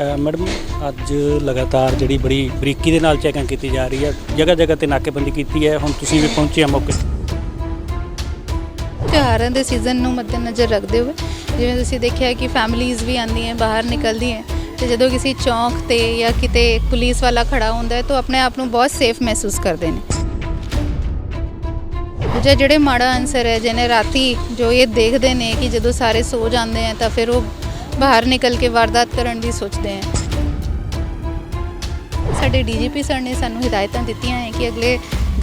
Madam, ਅੱਜ ਲਗਾਤਾਰ ਜਿਹੜੀ ਬੜੀ ਬਰੀਕੀ ਦੇ ਨਾਲ ਚੈਕਿੰਗ ਕੀਤੀ ਜਾ ਰਹੀ ਹੈ ਜਗ੍ਹਾ ਜਗ੍ਹਾ ਤੇ ਨਾਕੇਬੰਦੀ ਕੀਤੀ ਹੈ, ਹੁਣ ਤੁਸੀਂ ਵੀ ਪਹੁੰਚੇ ਆ ਮੌਕੇ ਤੇ। ਤਿਉਹਾਰਾਂ ਦੇ ਸੀਜ਼ਨ ਨੂੰ ਮੱਦੇਨਜ਼ਰ ਰੱਖਦੇ ਹੋਏ, ਜਿਵੇਂ ਤੁਸੀਂ ਦੇਖਿਆ ਕਿ ਫੈਮਲੀਆਂ ਵੀ ਆਉਂਦੀਆਂ ਬਾਹਰ ਨਿਕਲਦੀਆਂ ਤੇ ਜਦੋਂ ਕਿਸੇ ਚੌਂਕ ਤੇ ਜਾਂ ਕਿਤੇ ਪੁਲਿਸ ਵਾਲਾ ਖੜਾ ਹੁੰਦਾ ਹੈ, ਤਾਂ ਆਪਣੇ ਆਪ ਨੂੰ ਬਹੁਤ ਸੇਫ ਮਹਿਸੂਸ ਕਰਦੇ ਨੇ ਦੂਜਾ ਜਿਹੜੇ ਮਾੜਾ ਅਨਸਰ ਹੈ, ਜਿਹਨੇ ਰਾਤੀ ਜੋ ਇਹ ਦੇਖਦੇ ਨੇ ਕਿ ਜਦੋਂ ਸਾਰੇ ਸੋ ਜਾਂਦੇ ਆ ਤਾਂ ਫਿਰ ਉਹ ਬਾਹਰ ਨਿਕਲ ਕੇ ਵਾਰਦਾਤ ਕਰਨ ਦੀ ਸੋਚਦੇ ਆ ਸਾਡੇ ਡੀਜੀਪੀ ਸਰ ਨੇ ਸਾਨੂੰ ਹਦਾਇਤਾਂ ਦਿੱਤੀਆਂ ਹੈ ਕਿ ਅਗਲੇ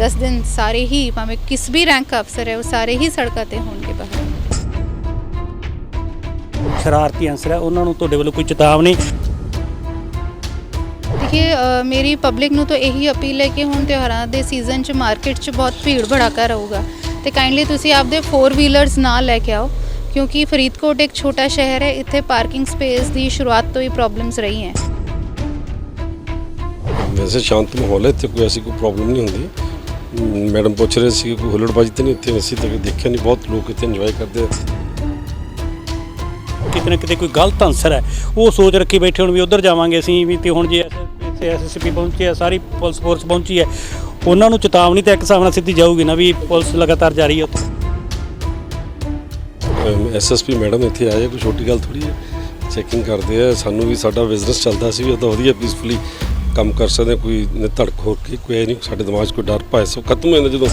10 ਦਿਨ ਸਾਰੇ ਹੀ ਭਾਵੇਂ ਕਿਸ ਵੀ ਰੈਂਕ ਅਫਸਰ ਹੈ ਉਹ ਸਾਰੇ ਹੀ ਸੜਕਾਂ ਤੇ ਹੋਣਗੇ ਬਾਹਰ। ਸ਼ਰਾਰਤੀ ਅਨਸਰ ਹੈ ਉਹਨਾਂ ਨੂੰ ਤੁਹਾਡੇ ਵੱਲੋਂ ਕੋਈ ਚੇਤਾਵਨੀ? ਦੇਖिए ਅ, ਮੇਰੀ ਪਬਲਿਕ ਨੂੰ ਤਾਂ ਇਹੀ ਅਪੀਲ ਹੈ ਕਿ ਹੁਣ ਤਿਉਹਾਰਾਂ ਦੇ ਸੀਜ਼ਨ 'ਚ ਮਾਰਕੀਟ 'ਚ ਬਹੁਤ ਭੀੜ ਭੜਾਕਾ ਰਹੂਗਾ। ਤੇ ਕਾਈਂਡਲੀ ਤੁਸੀਂ ਆਪਦੇ 4 ਵੀਲਰਸ ਨਾਲ ਲੈ ਕੇ ਆਓ। ਕਿਉਂਕਿ ਫਰੀਦਕੋਟ ਇੱਕ ਛੋਟਾ ਸ਼ਹਿਰ ਹੈ ਇੱਥੇ ਪਾਰਕਿੰਗ ਸਪੇਸ ਦੀ ਸ਼ੁਰੂਆਤ ਤੋਂ ਹੀ ਪ੍ਰੋਬਲਮਸ ਰਹੀ ਹੈ। ਵੈਸੇ ਸ਼ਾਂਤ ਮਾਹੌਲ ਹੈ ਇੱਥੇ ਕੋਈ ਐਸੀ ਕੋਈ ਪ੍ਰੋਬਲਮ ਨਹੀਂ ਹੁੰਦੀ। ਮੈਡਮ ਪੁੱਛ ਰਹੇ ਸੀ ਕਿ ਕੋਈ ਹੁੱਲੜਬਾਜੀ ਤਾਂ ਨਹੀਂ ਇੱਥੇ ਅਸੀਂ ਤਾਂ ਦੇਖਿਆ ਨਹੀਂ ਬਹੁਤ ਲੋਕ ਇੱਥੇ ਇੰਜੋਏ ਕਰਦੇ ਆ। ਕਿਤੇ ਨਾ ਕਿਤੇ ਕੋਈ ਗਲਤ ਅਨਸਰ ਹੈ। ਉਹ ਸੋਚ ਰੱਖੀ ਬੈਠੇ ਹੁਣ ਵੀ ਉਧਰ ਜਾਵਾਂਗੇ ਅਸੀਂ ਵੀ ਤੇ ਹੁਣ ਜੇ ਇੱਥੇ ਐਸਐਸਪੀ ਪਹੁੰਚੀ ਹੈ ਸਾਰੀ ਪੁਲਿਸ ਫੋਰਸ ਪਹੁੰਚੀ ਹੈ। ਉਹਨਾਂ ਨੂੰ ਚੇਤਾਵਨੀ ਤਾਂ ਇੱਕ ਹਿਸਾਬ ਨਾਲ ਸਿੱਧੀ ਜਾਊਗੀ ਨਾ ਵੀ ਪੁਲਿਸ ਲਗਾਤਾਰ ਜਾਰੀ ਹੈ ਉੱਥੇ। ਐਸਐਸਪੀ ਮੈਡਮ ਇੱਥੇ ਆਏ ਆ, ਕੋਈ ਛੋਟੀ ਗੱਲ ਥੋੜੀ ਹੈ। ਚੈਕਿੰਗ ਕਰਦੇ ਆ ਸਾਨੂੰ ਵੀ ਸਾਡਾ ਬਿਜ਼ਨਸ ਚੱਲਦਾ ਸੀ ਵੀ ਉਹ ਤਾਂ ਵਧੀਆ ਪੀਸਫੁਲੀ ਕੰਮ ਕਰ ਸਕਦੇ ਕੋਈ ਧੜਕ ਹੋ ਕੇ ਕੋਈ ਨਹੀਂ ਸਾਡੇ ਦਿਮਾਗ 'ਚ ਕੋਈ ਡਰ ਭੈ ਸਭ ਖਤਮ ਹੋ ਜਾਂਦਾ ਜਦੋਂ।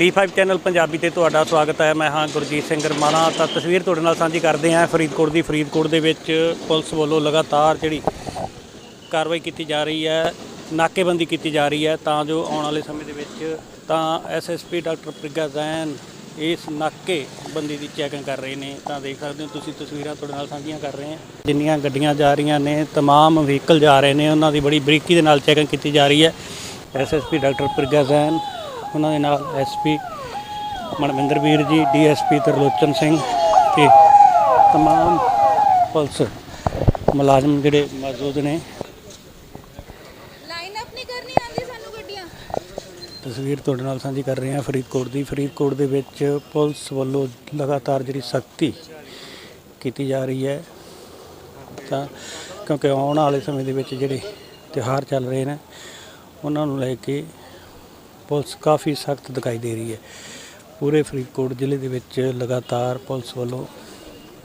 D5 ਚੈਨਲ ਪੰਜਾਬੀ ਤੇ ਤੁਹਾਡਾ ਸਵਾਗਤ ਹੈ। ਮੈਂ ਹਾਂ ਗੁਰਜੀਤ ਸਿੰਘ ਰਮਾਣਾ। ਤਾਂ ਤਸਵੀਰ ਤੁਹਾਡੇ ਨਾਲ ਸਾਂਝੀ ਕਰਦੇ ਹਾਂ। ਫਰੀਦਕੋਟ ਦੀ ਫਰੀਦਕੋਟ ਦੇ ਵਿੱਚ ਪੁਲਿਸ ਵੱਲੋਂ ਲਗਾਤਾਰ ਜਿਹੜੀ ਕਾਰਵਾਈ ਕੀਤੀ ਜਾ ਰਹੀ ਹੈ। ਨਾਕੇਬੰਦੀ ਕੀਤੀ ਜਾ ਰਹੀ ਹੈ ਤਾਂ ਜੋ ਆਉਣ ਵਾਲੇ ਸਮੇਂ ਦੇ ਵਿੱਚ ਤਾਂ ਐਸਐਸਪੀ ਡਾਕਟਰ ਪ੍ਰਿਗਾ ਜ਼ੈਨ ਇਸ ਨਾਕੇਬੰਦੀ ਦੀ ਚੈਕਿੰਗ ਕਰ ਰਹੇ ਨੇ ਤਾਂ ਦੇਖ ਸਕਦੇ ਹੋ ਤੁਸੀਂ ਤਸਵੀਰਾਂ ਤੁਹਾਡੇ ਨਾਲ ਸਾਂਝੀਆਂ ਕਰ ਰਹੇ ਹਾਂ ਜਿੰਨੀਆਂ ਗੱਡੀਆਂ ਜਾ ਰਹੀਆਂ ਨੇ तमाम ਵਹੀਕਲ ਜਾ ਰਹੇ ਨੇ ਉਹਨਾਂ ਦੀ ਬੜੀ ਬਰੀਕੀ ਦੇ ਨਾਲ ਚੈਕਿੰਗ ਕੀਤੀ ਜਾ ਰਹੀ ਹੈ ਐਸਐਸਪੀ ਡਾਕਟਰ ਪ੍ਰਿਗਾ ਜ਼ੈਨ ਉਹਨਾਂ ਦੇ ਨਾਲ ਐਸਪੀ ਮਨਵਿੰਦਰ ਵੀਰ ਜੀ ਡੀਐਸਪੀ ਤਰਲੋਚਨ ਸਿੰਘ ਤੇ तमाम ਪੁਲਿਸ ਮੁਲਾਜ਼ਮ ਜਿਹੜੇ ਮੌਜੂਦ ਨੇ ਤਸਵੀਰ ਤੁਹਾਡੇ ਨਾਲ ਸਾਂਝੀ ਕਰ ਰਹੇ ਹਾਂ ਫਰੀਦਕੋਟ ਦੀ। ਫਰੀਦਕੋਟ ਦੇ ਵਿੱਚ ਪੁਲਿਸ ਵੱਲੋਂ ਲਗਾਤਾਰ ਜਿਹੜੀ ਸਖਤੀ ਕੀਤੀ ਜਾ ਰਹੀ ਹੈ, ਤਾਂ ਕਿਉਂਕਿ ਆਉਣ ਵਾਲੇ ਸਮੇਂ ਦੇ ਵਿੱਚ ਜਿਹੜੇ ਤਿਉਹਾਰ ਚੱਲ ਰਹੇ ਨੇ, ਉਹਨਾਂ ਨੂੰ ਲੈ ਕੇ ਪੁਲਿਸ ਕਾਫੀ ਸਖਤ ਦਿਖਾਈ ਦੇ ਰਹੀ ਹੈ। ਪੂਰੇ ਫਰੀਦਕੋਟ ਜ਼ਿਲ੍ਹੇ ਦੇ ਵਿੱਚ ਲਗਾਤਾਰ ਪੁਲਿਸ ਵੱਲੋਂ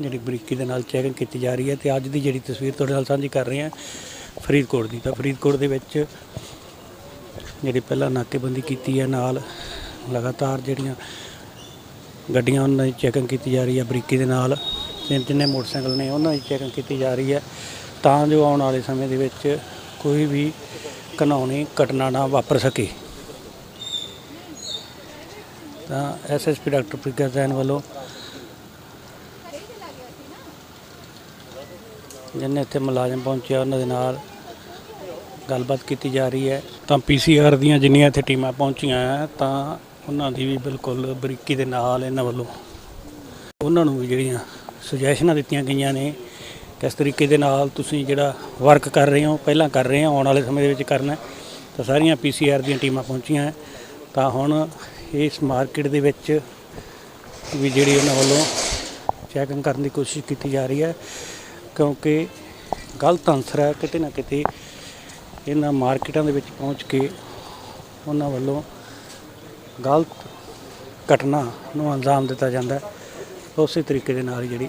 ਜਿਹੜੀ ਬਰੀਕੀ ਦੇ ਨਾਲ ਚੈਕਿੰਗ ਕੀਤੀ ਜਾ ਰਹੀ ਹੈ ਤੇ ਅੱਜ ਦੀ ਜਿਹੜੀ ਤਸਵੀਰ ਤੁਹਾਡੇ ਨਾਲ ਸਾਂਝੀ ਕਰ ਰਹੇ ਹਾਂ ਫਰੀਦਕੋਟ ਦੀ। ਤਾਂ ਫਰੀਦਕੋਟ ਦੇ ਵਿੱਚ ਜਿਹੜੀ ਪਹਿਲਾਂ ਨਾਕੇਬੰਦੀ ਕੀਤੀ ਹੈ ਨਾਲ ਲਗਾਤਾਰ ਜਿਹੜੀਆਂ ਗੱਡੀਆਂ ਉਹਨਾਂ ਦੀ ਚੈਕਿੰਗ ਕੀਤੀ ਜਾ ਰਹੀ ਹੈ, ਬਰੀਕੀ ਦੇ ਨਾਲ। ਜਿੰਨੇ ਮੋਟਰਸਾਈਕਲ ਨੇ ਉਹਨਾਂ ਦੀ ਚੈਕਿੰਗ ਕੀਤੀ ਜਾ ਰਹੀ ਹੈ। ਤਾਂ ਜੋ ਆਉਣ ਵਾਲੇ ਸਮੇਂ ਦੇ ਵਿੱਚ ਕੋਈ ਵੀ ਘਿਨਾਉਣੀ ਘਟਨਾ ਨਾ ਵਾਪਰ ਸਕੇ। ਤਾਂ ਐਸਐਸਪੀ ਡਾਕਟਰ ਪ੍ਰਿਗਾ ਜ਼ੈਨ ਵੱਲੋਂ ਜਿੰਨੇ ਇੱਥੇ ਮੁਲਾਜ਼ਮ ਪਹੁੰਚਿਆ ਉਹਨਾਂ ਦੇ ਨਾਲ ਗੱਲਬਾਤ ਕੀਤੀ ਜਾ ਰਹੀ ਹੈ। ਤਾਂ ਪੀਸੀਆਰ ਦੀਆਂ ਜਿੰਨੀਆਂ ਇੱਥੇ ਟੀਮਾਂ ਪਹੁੰਚੀਆਂ ਹੈ ਤਾਂ ਉਹਨਾਂ ਦੀ ਵੀ ਬਿਲਕੁਲ ਬਰੀਕੀ ਦੇ ਨਾਲ ਇਹਨਾਂ ਵੱਲੋਂ ਉਹਨਾਂ ਨੂੰ ਵੀ ਜਿਹੜੀਆਂ ਸੁਜੈਸ਼ਨਾਂ ਦਿੱਤੀਆਂ ਗਈਆਂ ਨੇ। ਕਿਸ ਤਰੀਕੇ ਦੇ ਨਾਲ ਤੁਸੀਂ ਜਿਹੜਾ ਵਰਕ ਕਰ ਰਹੇ ਹੋ, ਪਹਿਲਾਂ ਕਰ ਰਹੇ ਹੋ, ਆਉਣ ਵਾਲੇ ਸਮੇਂ ਦੇ ਵਿੱਚ ਕਰਨਾ ਤਾਂ ਸਾਰੀਆਂ ਪੀਸੀਆਰ ਦੀਆਂ ਟੀਮਾਂ ਪਹੁੰਚੀਆਂ ਤਾਂ ਹੁਣ ਇਸ ਮਾਰਕੀਟ ਦੇ ਵਿੱਚ ਵੀ ਜਿਹੜੀ ਉਹਨਾਂ ਵੱਲੋਂ ਚੈਕਿੰਗ ਕਰਨ ਦੀ ਕੋਸ਼ਿਸ਼ ਕੀਤੀ ਜਾ ਰਹੀ ਹੈ, ਕਿਉਂਕਿ ਗਲਤ ਅਨਸਰ ਹੈ, ਕਿਤੇ ਨਾ ਕਿਤੇ ਇਹਨਾਂ ਮਾਰਕੀਟਾਂ ਦੇ ਵਿੱਚ ਪਹੁੰਚ ਕੇ ਉਹਨਾਂ ਵੱਲੋਂ ਗਲਤ ਘਟਨਾ ਨੂੰ ਅੰਜਾਮ ਦਿੱਤਾ ਜਾਂਦਾ ਹੈ। ਉਸੇ ਤਰੀਕੇ ਦੇ ਨਾਲ ਜਿਹੜੀ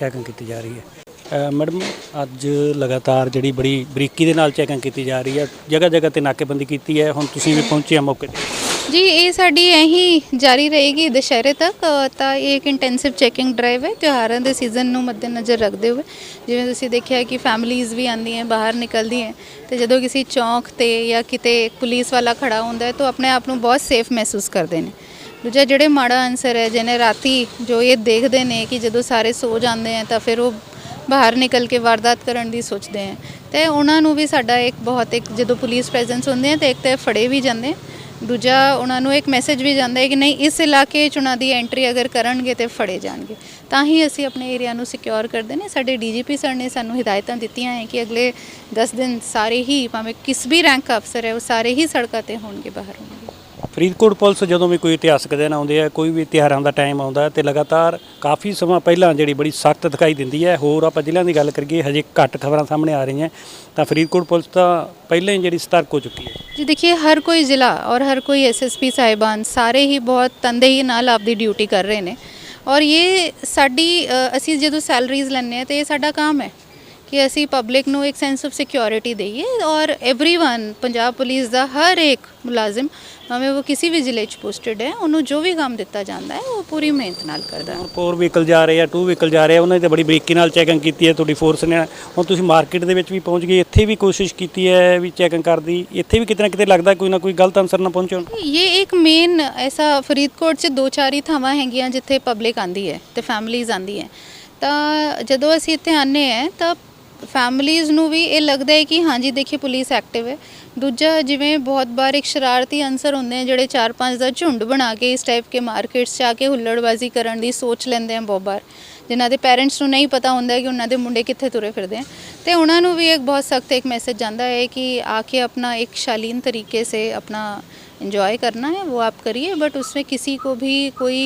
ਚੈਕਿੰਗ ਕੀਤੀ ਜਾ ਰਹੀ ਹੈ। ਮੈਡਮ, ਅੱਜ ਲਗਾਤਾਰ ਜਿਹੜੀ ਬੜੀ ਬਰੀਕੀ ਦੇ ਨਾਲ ਚੈਕਿੰਗ ਕੀਤੀ ਜਾ ਰਹੀ ਹੈ। ਜਗ੍ਹਾ ਜਗ੍ਹਾ ਤੇ ਨਾਕੇਬੰਦੀ ਕੀਤੀ ਹੈ। ਹੁਣ ਤੁਸੀਂ ਵੀ ਪਹੁੰਚੇ ਆ ਮੌਕੇ ਤੇ। ਜੀ, ਇਹ ਸਾਡੀ ਇਹੀ ਜਾਰੀ ਰਹੇਗੀ ਦੁਸ਼ਹਿਰੇ ਤੱਕ ਤਾਂ ਇਹ ਇੱਕ ਇੰਟੈਂਸਿਵ ਚੈਕਿੰਗ ਡਰਾਈਵ ਹੈ। ਤਿਉਹਾਰਾਂ ਦੇ ਸੀਜ਼ਨ ਨੂੰ ਮੱਦੇਨਜ਼ਰ ਰੱਖਦੇ ਹੋਏ, ਜਿਵੇਂ ਤੁਸੀਂ ਦੇਖਿਆ ਕਿ ਫੈਮਲੀਆਂ ਵੀ ਆਉਂਦੀਆਂ, ਬਾਹਰ ਨਿਕਲਦੀਆਂ, ਤੇ ਜਦੋਂ ਕਿਸੇ ਚੌਂਕ ਤੇ ਜਾਂ ਕਿਤੇ ਪੁਲਿਸ ਵਾਲਾ ਖੜਾ ਹੁੰਦਾ ਹੈ, ਤਾਂ ਆਪਣੇ ਆਪ ਨੂੰ ਬਹੁਤ ਸੇਫ ਮਹਿਸੂਸ ਕਰਦੇ ਨੇ। ਦੂਜਾ ਜਿਹੜੇ ਮਾੜਾ ਅਨਸਰ ਹੈ, ਜਿਹਨੇ ਰਾਤੀ ਜੋ ਇਹ ਦੇਖਦੇ ਨੇ ਕਿ ਜਦੋਂ ਸਾਰੇ ਸੋ ਜਾਂਦੇ ਆ, ਤਾਂ ਫਿਰ ਉਹ ਬਾਹਰ ਨਿਕਲ ਕੇ ਵਾਰਦਾਤ ਕਰਨ ਦੀ ਸੋਚਦੇ ਆ। ਤੇ ਉਹਨਾਂ ਨੂੰ ਵੀ ਸਾਡਾ ਇੱਕ ਬਹੁਤ ਇੱਕ, ਜਦੋਂ ਪੁਲਿਸ ਪ੍ਰੈਜ਼ੈਂਸ ਹੁੰਦੇ ਹੈ ਤੇ ਇੱਕ ਤੇ ਫੜੇ ਵੀ ਜਾਂਦੇ ਆ। ਦੂਜਾ ਉਹਨਾਂ ਨੂੰ ਇੱਕ ਮੈਸੇਜ ਵੀ ਜਾਂਦਾ ਹੈ ਕਿ ਨਹੀਂ, ਇਸ ਇਲਾਕੇ 'ਚ ਉਹਨਾਂ ਦੀ ਐਂਟਰੀ ਅਗਰ ਕਰਨਗੇ ਤੇ ਫੜੇ ਜਾਣਗੇ। ਤਾਂ ਹੀ ਅਸੀਂ ਆਪਣੇ ਏਰੀਆ ਨੂੰ ਸਿਕਿਉਰ ਕਰਦੇ ਨੇ। ਸਾਡੇ ਡੀਜੀਪੀ ਸਰ ਨੇ ਸਾਨੂੰ ਹਦਾਇਤਾਂ ਦਿੱਤੀਆਂ ਹੈ ਕਿ ਅਗਲੇ 10 ਦਿਨ ਸਾਰੇ ਹੀ, ਭਾਵੇਂ ਕਿਸ ਵੀ ਰੈਂਕ ਅਫਸਰ ਹੈ, ਉਹ ਸਾਰੇ ਹੀ ਸੜਕਾਂ ਤੇ ਹੋਣਗੇ ਬਾਹਰ। ਹੋਣਗੇ ਫਰੀਦਕੋਟ ਪੁਲਿਸ ਜਦੋਂ ਵੀ ਕੋਈ ਇਤਿਹਾਸਕ ਦਿਨ ਆਉਂਦੇ ਆ ਕੋਈ ਵੀ ਤਿਉਹਾਰਾਂ ਦਾ ਟਾਈਮ ਆਉਂਦਾ ਹੈ ਤੇ ਲਗਾਤਾਰ ਕਾਫੀ ਸਮਾਂ ਪਹਿਲਾਂ ਜਿਹੜੀ ਬੜੀ ਸਖਤ ਦਿਖਾਈ ਦਿੰਦੀ ਹੈ ਹੋਰ ਆਪਾਂ ਜ਼ਿਲ੍ਹਿਆਂ ਦੀ ਗੱਲ ਕਰੀਏ ਹਜੇ ਘੱਟ ਖਬਰਾਂ ਸਾਹਮਣੇ ਆ ਰਹੀਆਂ ਤਾਂ ਫਰੀਦਕੋਟ ਪੁਲਿਸ ਤਾਂ ਪਹਿਲਾਂ ਹੀ ਜਿਹੜੀ ਸਤਰਕ ਹੋ ਚੁੱਕੀ ਹੈ। ਜੀ ਦੇਖिए ਹਰ ਕੋਈ ਜ਼ਿਲ੍ਹਾ ਔਰ ਹਰ ਕੋਈ ਐਸਐਸਪੀ ਸਾਹਿਬਾਨ ਸਾਰੇ ਹੀ ਬਹੁਤ ਤੰਦੇਹੀ ਨਾਲ ਆਪਦੀ ਡਿਊਟੀ ਕਰ ਰਹੇ ਨੇ। ਔਰ ਇਹ ਸਾਡੀ ਅ, ਅਸੀਂ ਜਦੋਂ ਸੈਲਰੀਜ਼ ਲੈਂਦੇ ਹਾਂ ਤੇ ਇਹ ਸਾਡਾ ਕੰਮ ਹੈ। ਕਿ ਅਸੀਂ ਪਬਲਿਕ ਨੂੰ ਇੱਕ ਸੈਂਸ ਆਫ ਸਿਕਿਉਰਿਟੀ ਦਈਏ ਔਰ एवरीवन ਪੰਜਾਬ ਪੁਲਿਸ ਦਾ ਹਰ ਇੱਕ ਮੁਲਾਜ਼ਮ ਭਾਵੇਂ ਉਹ ਕਿਸੇ ਵੀ ਜ਼ਿਲ੍ਹੇ 'ਚ ਪੋਸਟਡ ਹੈ ਉਹਨੂੰ ਜੋ ਵੀ ਕੰਮ ਦਿੱਤਾ ਜਾਂਦਾ ਹੈ ਉਹ ਪੂਰੀ ਮਿਹਨਤ ਨਾਲ ਕਰਦਾ ਹੈ ਹੁਣ ਫੋਰ ਵਹੀਕਲ ਜਾ ਰਹੇ ਆ ਟੂ ਵਹੀਕਲ ਜਾ ਰਹੇ ਆ ਉਹਨਾਂ ਦੀ ਤਾਂ ਬੜੀ ਬਰੀਕੀ ਨਾਲ ਚੈਕਿੰਗ ਕੀਤੀ ਹੈ ਤੁਹਾਡੀ ਫੋਰਸ ਨੇ ਹੁਣ ਤੁਸੀਂ ਮਾਰਕੀਟ ਦੇ ਵਿੱਚ ਵੀ ਪਹੁੰਚ ਗਏ ਇੱਥੇ ਵੀ ਕੋਸ਼ਿਸ਼ ਕੀਤੀ ਹੈ ਵੀ ਚੈਕਿੰਗ ਕਰਦੀ ਇੱਥੇ ਵੀ ਕਿਤੇ ਨਾ ਕਿਤੇ ਲੱਗਦਾ ਕੋਈ ਨਾ ਕੋਈ ਗਲਤ ਅਨਸਰ ਨਾ ਪਹੁੰਚੇ ਹੋਣ ਇਹ ਇੱਕ ਮੇਨ ਐਸਾ ਫਰੀਦਕੋਟ 'ਚ ਦੋ ਚਾਰ ਹੀ ਥਾਵਾਂ ਹੈਗੀਆਂ ਜਿੱਥੇ ਪਬਲਿਕ ਆਂਦੀ ਹੈ ਤੇ ਫੈਮਲੀਆਂ ਆਂਦੀ ਹੈ ਤਾਂ ਜਦੋਂ ਅਸੀਂ ਇੱਥੇ ਆਨੇ ਹੈ ਤਾਂ ਫੈਮਲੀਆਂ ਨੂੰ ਵੀ ਇਹ ਲੱਗਦਾ ਹੈ ਕਿ ਹਾਂਜੀ, ਦੇਖੀ ਪੁਲਿਸ ਐਕਟਿਵ ਹੈ। ਦੂਜਾ ਜਿਵੇਂ ਬਹੁਤ ਬਾਰ ਇੱਕ ਸ਼ਰਾਰਤੀ ਅਨਸਰ ਹੁੰਦੇ ਆ ਜਿਹੜੇ 4-5 ਦਾ ਝੁੰਡ ਬਣਾ ਕੇ ਇਸ ਟਾਈਪ ਕੇ ਮਾਰਕੀਟਸ 'ਚ ਆ ਕੇ ਹੁੱਲੜਬਾਜ਼ੀ ਕਰਨ ਦੀ ਸੋਚ ਲੈਂਦੇ ਆ ਬਹੁਤ ਬਾਰ ਜਿਨ੍ਹਾਂ ਦੇ ਪੇਰੈਂਟਸ ਨੂੰ ਨਹੀਂ ਪਤਾ ਹੁੰਦਾ ਕਿ ਉਹਨਾਂ ਦੇ ਮੁੰਡੇ ਕਿੱਥੇ ਤੁਰੇ ਫਿਰਦੇ ਆ। ਤੇ ਉਹਨਾਂ ਨੂੰ ਵੀ ਇੱਕ ਬਹੁਤ ਸਖਤ ਇੱਕ ਮੈਸੇਜ ਜਾਂਦਾ ਹੈ ਕਿ ਆ ਕੇ ਆਪਣਾ ਇੱਕ ਸ਼ਾਲੀਨ ਤਰੀਕੇ ਸੇ ਆਪਣਾ एंजॉय करना है वो आप करिए बट उसमें किसी को भी कोई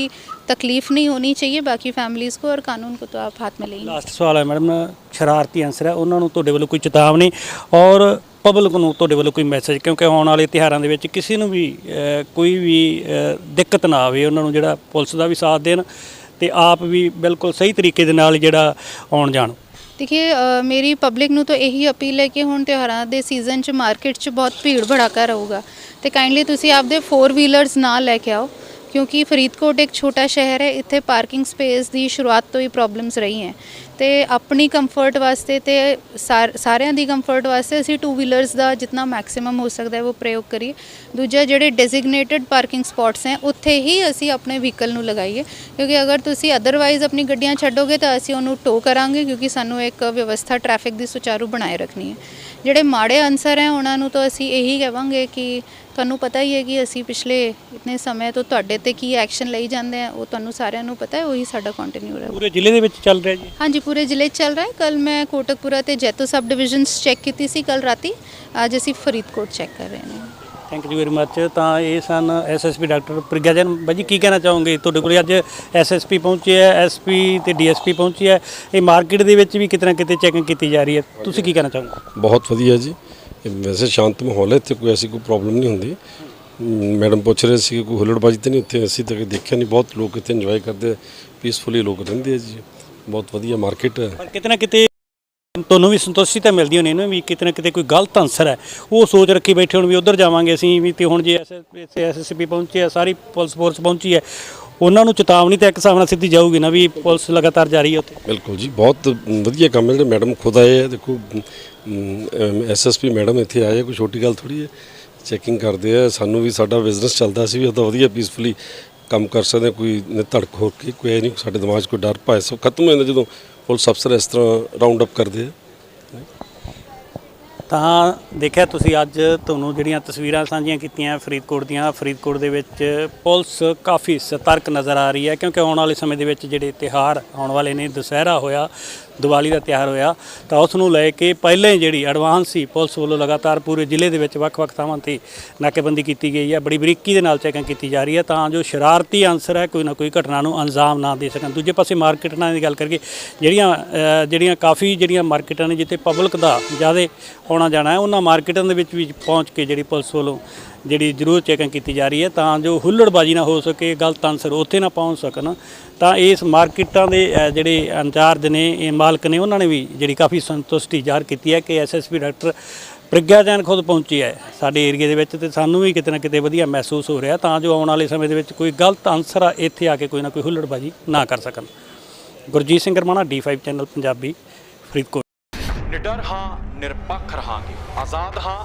तकलीफ नहीं होनी चाहिए बाकी फैमिलीज़ को और कानून को तो आप हाथ में लेंगे ਲਾਸਟ ਸਵਾਲ ਹੈ ਮੈਡਮ ਸ਼ਰਾਰਤੀ ਅਨਸਰ ਹੈ ਉਹਨਾਂ ਨੂੰ ਤੁਹਾਡੇ ਵੱਲੋਂ ਕੋਈ ਚੇਤਾਵਨੀ ਔਰ ਪਬਲਿਕ ਨੂੰ ਤੁਹਾਡੇ ਵੱਲੋਂ ਕੋਈ ਮੈਸੇਜ ਕਿਉਂਕਿ ਆਉਣ ਵਾਲੇ ਤਿਉਹਾਰਾਂ ਦੇ ਵਿੱਚ ਕਿਸੇ ਨੂੰ ਵੀ ਅਹ, ਕੋਈ ਵੀ ਅਹ, ਦਿੱਕਤ ਨਾ ਆਵੇ ਉਹਨਾਂ ਨੂੰ ਜਿਹੜਾ ਪੁਲਿਸ ਦਾ ਵੀ ਸਾਥ ਦੇਣ ਤੇ ਆਪ ਵੀ ਬਿਲਕੁਲ ਸਹੀ ਤਰੀਕੇ ਦੇ ਨਾਲ ਜਿਹੜਾ ਆਉਣ ਜਾਣ ਦੇਖिए ਮੇਰੀ ਪਬਲਿਕ ਨੂੰ ਤਾਂ ਇਹੀ ਅਪੀਲ ਹੈ ਕਿ ਹੁਣ ਤਿਉਹਾਰਾਂ ਦੇ ਸੀਜ਼ਨ 'ਚ ਮਾਰਕੀਟ 'ਚ ਬਹੁਤ ਭੀੜ ਭੜਾਕਾ ਰਹੂਗਾ। ਤੇ ਕਾਈਂਡਲੀ ਤੁਸੀਂ ਆਪਦੇ 4 ਵੀਲਰਸ ਨਾਲ ਲੈ ਕੇ ਆਓ। ਕਿਉਂਕਿ ਫਰੀਦਕੋਟ ਇੱਕ ਛੋਟਾ ਸ਼ਹਿਰ ਹੈ, ਇੱਥੇ ਪਾਰਕਿੰਗ ਸਪੇਸ ਦੀ ਸ਼ੁਰੂਆਤ ਤੋਂ ਹੀ ਪ੍ਰੋਬਲਮਸ ਰਹੀ ਹੈ। ਤੇ ਆਪਣੀ ਕੰਫਰਟ ਵਾਸਤੇ ਤੇ ਸਾਰ- ਸਾਰਿਆਂ ਦੀ ਕੰਫਰਟ ਵਾਸਤੇ ਅਸੀਂ ਟੂ ਵੀਲਰਸ ਦਾ ਜਿੰਨਾ ਮੈਕਸਿਮਮ ਹੋ ਸਕਦਾ ਹੈ ਉਹ ਪ੍ਰਯੋਗ ਕਰੀਏ। ਦੂਜਾ, ਜਿਹੜੇ ਡੈਜ਼ਿਗਨੇਟਿਡ ਪਾਰਕਿੰਗ ਸਪੌਟਸ ਹੈ, ਉੱਥੇ ਹੀ ਅਸੀਂ ਆਪਣੇ ਵਹੀਕਲ ਨੂੰ ਲਗਾਈਏ। ਕਿਉਂਕਿ ਅਗਰ ਤੁਸੀਂ ਅਦਰਵਾਈਜ਼ ਆਪਣੀ ਗੱਡੀਆਂ ਛੱਡੋਗੇ ਤਾਂ ਅਸੀਂ ਉਹਨੂੰ ਟੋ ਕਰਾਂਗੇ, ਕਿਉਂਕਿ ਸਾਨੂੰ ਇੱਕ ਵਿਵਸਥਾ ਟ੍ਰੈਫਿਕ ਦੀ ਸੁਚਾਰੂ ਬਣਾਏ ਰੱਖਣੀ ਹੈ। ਜਿਹੜੇ ਮਾੜੇ ਅਨਸਰ ਹੈ, ਉਹਨਾਂ ਨੂੰ ਤਾਂ ਅਸੀਂ ਇਹੀ ਕਹਾਂਗੇ ਕਿ ਤੁਹਾਨੂੰ ਪਤਾ ਹੀ ਹੈ ਕਿ ਅਸੀਂ ਪਿਛਲੇ ਇਤਨੇ ਸਮੇਂ ਤੋਂ ਤੁਹਾਡੇ ਤੇ ਕੀ ਐਕਸ਼ਨ ਲਈ ਜਾਂਦੇ ਆ ਉਹ ਤੁਹਾਨੂੰ ਸਾਰਿਆਂ ਨੂੰ ਪਤਾ ਹੈ ਉਹੀ ਸਾਡਾ ਕੰਟੀਨਿਊ ਰਹੇਗਾ। ਪੂਰੇ ਜ਼ਿਲ੍ਹੇ ਦੇ ਵਿੱਚ ਚੱਲ ਰਿਹਾ ਜੀ? ਹਾਂਜੀ ਪੂਰੇ ਜ਼ਿਲ੍ਹੇ 'ਚ ਚੱਲ ਰਿਹਾ ਹੈ। ਕੱਲ ਮੈਂ ਕੋਟਕਪੂਰਾ ਤੇ ਜੈਤੋ ਸਬ ਡਿਵੀਜ਼ਨਸ ਚੈੱਕ ਕੀਤੀ ਸੀ ਕੱਲ ਰਾਤੀ। ਅੱਜ ਅਸੀਂ ਫਰੀਦਕੋਟ ਚੈੱਕ ਕਰ ਰਹੇ ਹਾਂ। ਥੈਂਕ ਯੂ ਵੈਰੀ ਮੱਚ ਤਾਂ ਇਹ ਸਨ ਐਸਐਸਪੀ ਡਾਕਟਰ ਪ੍ਰਗਿਆਜਨ। ਬਾਜੀ ਕੀ ਕਹਿਣਾ ਚਾਹੋਗੇ? ਤੁਹਾਡੇ ਕੋਲ ਅੱਜ ਐਸਐਸਪੀ ਪਹੁੰਚੇ ਹੈ ਐਸਪੀ ਤੇ ਡੀਐਸਪੀ ਪਹੁੰਚੇ ਹੈ। ਇਹ ਮਾਰਕੀਟ ਦੇ ਵਿੱਚ ਵੀ ਕਿਤੇ ਨਾ ਕਿਤੇ ਚੈਕਿੰਗ ਕੀਤੀ ਜਾ ਰਹੀ ਹੈ। ਤੁਸੀਂ ਕੀ ਕਹਿਣਾ ਚਾਹੋਗੇ? ਬਹੁਤ ਵਧੀਆ ਜੀ। ਵੈਸੇ ਸ਼ਾਂਤ ਮਾਹੌਲ ਹੈ, ਇੱਥੇ ਕੋਈ ਐਸੀ ਕੋਈ ਪ੍ਰੋਬਲਮ ਨਹੀਂ ਹੁੰਦੀ। ਮੈਡਮ ਪੁੱਛ ਰਹੇ ਸੀ ਕਿ ਕੋਈ ਹੁੱਲੜਬਾਜ਼ੀ ਤਾਂ ਨਹੀਂ ਉੱਥੇ? ਅਸੀਂ ਤਾਂ ਕਦੇ ਦੇਖਿਆ ਨਹੀਂ। ਬਹੁਤ ਲੋਕ ਇੱਥੇ ਇੰਜੋਏ ਕਰਦੇ ਪੀਸਫੁਲੀ ਲੋਕ ਰਹਿੰਦੇ ਆ ਜੀ। ਬਹੁਤ ਵਧੀਆ ਮਾਰਕੀਟ ਹੈ। ਪਰ ਕਿਤੇ ਨਾ ਕਿਤੇ ਤੁਹਾਨੂੰ ਵੀ ਸੰਤੁਸ਼ਟੀ ਤਾਂ ਮਿਲਦੀ ਹੋਣੀ ਨਾ ਵੀ ਕਿਤੇ ਨਾ ਕਿਤੇ ਕੋਈ ਗਲਤ ਅਨਸਰ ਹੈ। ਉਹ ਸੋਚ ਰੱਖੀ ਬੈਠੇ ਹੁਣ ਵੀ ਉਧਰ ਜਾਵਾਂਗੇ ਅਸੀਂ ਵੀ ਤੇ ਹੁਣ ਜੇ ਐਸਐਸਪੀ ਪਹੁੰਚੇ ਆ, ਸਾਰੀ ਪੁਲਿਸ ਫੋਰਸ ਪਹੁੰਚੀ ਹੈ। ਉਹਨਾਂ ਨੂੰ ਚੇਤਾਵਨੀ ਤਾਂ ਇੱਕ ਹਿਸਾਬ ਨਾਲ ਸਿੱਧੀ ਜਾਊਗੀ ਨਾ ਵੀ ਪੁਲਿਸ ਲਗਾਤਾਰ ਜਾ ਰਹੀ ਹੈ ਉੱਥੇ। ਬਿਲਕੁਲ ਜੀ, ਬਹੁਤ ਵਧੀਆ ਕੰਮ ਹੈ ਜਿਹੜੇ ਮੈਡਮ ਖੁਦ ਆਏ ਆ। ਦੇਖੋ ਐਸਐਸਪੀ ਮੈਡਮ ਇੱਥੇ ਆਏ ਕੋਈ ਛੋਟੀ ਗੱਲ ਥੋੜੀ ਹੈ। ਚੈਕਿੰਗ ਕਰਦੇ ਆ, ਸਾਨੂੰ ਵੀ ਸਾਡਾ ਬਿਜ਼ਨਸ ਚੱਲਦਾ ਸੀ ਵੀ ਉਹਦਾ ਵਧੀਆ ਪੀਸਫੁਲੀ ਕੰਮ ਕਰ ਸਕਦੇ ਕੋਈ ਧੜਕ ਹੋ ਕੇ, ਕੋਈ ਇਹ ਨਹੀਂ, ਸਾਡੇ ਦਿਮਾਗ 'ਚ ਕੋਈ ਡਰ ਭੈ ਸਭ ਖਤਮ ਹੋ ਜਾਂਦਾ ਜਦੋਂ ਪੁਲਿਸ ਅਫਸਰ ਇਸ ਤਰ੍ਹਾਂ ਰਾਉਂਡ ਅਪ ਕਰਦੇ ਆ। ਤਾਂ ਦੇਖਿਆ ਤੁਸੀਂ ਅੱਜ ਤੁਹਾਨੂੰ ਜਿਹੜੀਆਂ ਤਸਵੀਰਾਂ ਸਾਂਝੀਆਂ ਕੀਤੀਆਂ ਫਰੀਦਕੋਟ ਦੀਆਂ, ਫਰੀਦਕੋਟ ਦੇ ਵਿੱਚ ਪੁਲਿਸ ਕਾਫੀ ਸਤਰਕ ਨਜ਼ਰ ਆ ਰਹੀ ਹੈ ਕਿਉਂਕਿ ਆਉਣ ਵਾਲੇ ਸਮੇਂ ਦੇ ਵਿੱਚ ਜਿਹੜੇ ਤਿਹਾਰ ਆਉਣ ਵਾਲੇ ਨੇ, ਦੁਸਹਿਰਾ ਹੋਇਆ ਦੀਵਾਲੀ ਦਾ ਤਿਉਹਾਰ ਹੋਇਆ, ਤਾਂ ਉਸ ਨੂੰ ਲੈ ਕੇ ਪਹਿਲਾਂ ਹੀ ਜਿਹੜੀ ਐਡਵਾਂਸ ਸੀ, ਪੁਲਿਸ ਵੱਲੋਂ ਲਗਾਤਾਰ ਪੂਰੇ ਜ਼ਿਲ੍ਹੇ ਦੇ ਵਿੱਚ ਵੱਖ-ਵੱਖ ਥਾਵਾਂ ਤੇ ਨਾਕੇਬੰਦੀ ਕੀਤੀ ਗਈ ਹੈ, ਬੜੀ ਬਰੀਕੀ ਦੇ ਨਾਲ ਚੈਕਿੰਗ ਕੀਤੀ ਜਾ ਰਹੀ ਹੈ, ਤਾਂ ਜੋ ਸ਼ਰਾਰਤੀ ਅਨਸਰ ਹੈ, ਕੋਈ ਨਾ ਕੋਈ ਘਟਨਾ ਨੂੰ ਅੰਜਾਮ ਨਾ ਦੇ ਸਕਣ। ਦੂਜੇ ਪਾਸੇ ਮਾਰਕੀਟਾਂ ਦੀ ਗੱਲ ਕਰੀਏ, ਜਿਹੜੀਆਂ ਜਿਹੜੀਆਂ ਕਾਫੀ ਜਿਹੜੀਆਂ ਮਾਰਕੀਟਾਂ ਨੇ, ਜਿੱਥੇ ਪਬਲਿਕ ਦਾ ਜ਼ਿਆਦਾ ਆਉਣਾ ਜਾਣਾ ਹੈ, ਉਹਨਾਂ ਮਾਰਕੀਟਾਂ ਦੇ ਵਿੱਚ ਵੀ ਪਹੁੰਚ ਕੇ ਜਿਹੜੀ ਪੁਲਿਸ ਵੱਲੋਂ ਜਿਹੜੀ ਜ਼ਰੂਰ ਚੈਕਿੰਗ ਕੀਤੀ ਜਾ ਰਹੀ ਹੈ ਤਾਂ ਜੋ ਹੁੱਲੜਬਾਜੀ ਨਾ ਹੋ ਸਕੇ, ਗਲਤ ਆਨਸਰ ਉੱਥੇ ਨਾ ਪਹੁੰਚ ਸਕਣ। ਤਾਂ ਇਸ ਮਾਰਕੀਟਾਂ ਦੇ ਜਿਹੜੇ ਇੰਚਾਰਜ ਨੇ, ਇਹ ਮਾਲਕ ਨੇ, ਉਹਨਾਂ ਨੇ ਵੀ ਜਿਹੜੀ ਕਾਫੀ ਸੰਤੁਸ਼ਟੀ ਜ਼ਾਹਰ ਕੀਤੀ ਹੈ ਕਿ ਐਸਐਸਪੀ ਡਾਕਟਰ ਪ੍ਰਗਿਆ ਜੈਨ ਖੁਦ ਪਹੁੰਚੀ ਹੈ ਸਾਡੇ ਏਰੀਆ ਦੇ ਵਿੱਚ ਤੇ ਸਾਨੂੰ ਵੀ ਕਿਤੇ ਨਾ ਕਿਤੇ ਵਧੀਆ ਮਹਿਸੂਸ ਹੋ ਰਿਹਾ ਤਾਂ ਜੋ ਆਉਣ ਵਾਲੇ ਸਮੇਂ ਦੇ ਵਿੱਚ ਕੋਈ ਗਲਤ ਆਨਸਰ ਆ, ਇੱਥੇ ਆ ਕੇ ਕੋਈ ਨਾ ਕੋਈ ਹੁੱਲੜਬਾਜੀ ਨਾ ਕਰ ਸਕਣ। Gurjeet Singh Ramana D5 channel, Punjabi Faridkot. ਨਿਡਰ ਹਾਂ, ਨਿਰਪੱਖ ਰਹਾਂਗੇ। ਆਜ਼ਾਦ ਹਾਂ